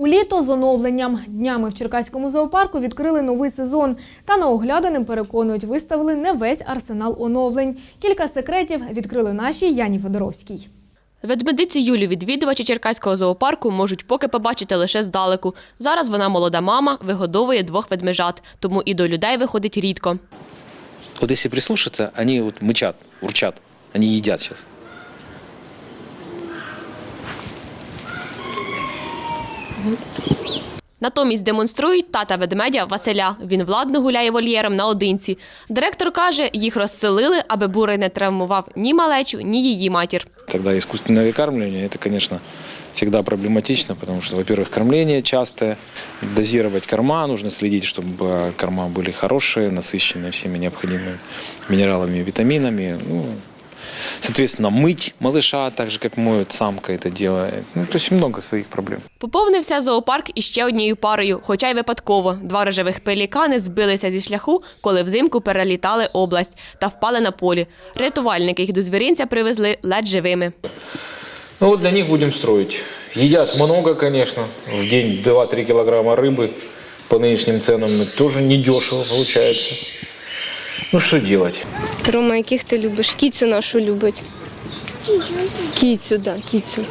У літо з оновленням днями в Черкаському зоопарку відкрили новий сезон. Та на огляданим переконують, виставили не весь арсенал оновлень. Кілька секретів відкрили нашій Яні Федоровській. Ведмедицю Юлю відвідувачі Черкаського зоопарку можуть поки побачити лише здалеку. Зараз вона молода мама, вигодовує двох ведмежат, тому і до людей виходить рідко. Вот если прислушаться, они вот мычат, урчат, они едят сейчас. Натомість демонструють тата ведмедя Василя. Він владно гуляє вольєром наодинці. Директор каже, їх розселили, аби бурий не травмував ні малечу, ні її матір. Тогда искусственное выкармливание, это, конечно, всегда проблематично, потому что, во-первых, кормление частое, дозировать корма, нужно следить, чтобы корма были хорошие, насыщенные всеми необходимыми минералами и витаминами. Ну, соответственно, мыть малыша, так же, как моет самка это делает. Ну, то есть много своих проблем. Поповнився зоопарк іще однією парою, хоча й випадково. Два рожевих пелікани збилися зі шляху, коли взимку перелітали область та впали на полі. Рятувальники їх до звіринця привезли ледь живими. Ну вот для них будем строить. Едят много, конечно. В день 2-3 килограмма рыбы по нынешним ценам ну, тоже недешево получается. Ну что делать? Рома, яких ти любиш? Кіцю нашу любить. Кіцю, так, да, кіцю.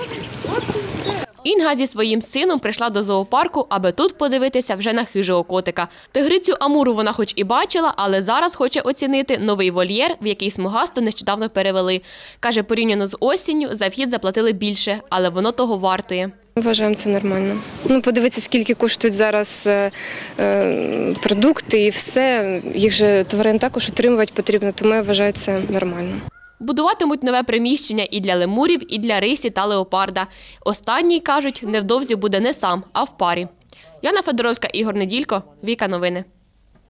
Інга зі своїм сином прийшла до зоопарку, аби тут подивитися вже на хижого котика. Тигрицю Амуру вона хоч і бачила, але зараз хоче оцінити новий вольєр, в який смугасту нещодавно перевели. Каже, порівняно з осінню за вхід заплатили більше, але воно того вартує. Вважаємо це нормально. Ну, подивитися, скільки коштують зараз е, е, продукти і все. Їх же тварин також утримувати потрібно, тому я вважаю це нормально. Будуватимуть нове приміщення і для лемурів, і для рисі та леопарда. Останній, кажуть, невдовзі буде не сам, а в парі. Яна Федоровська, Ігор Неділько, Віка Новини.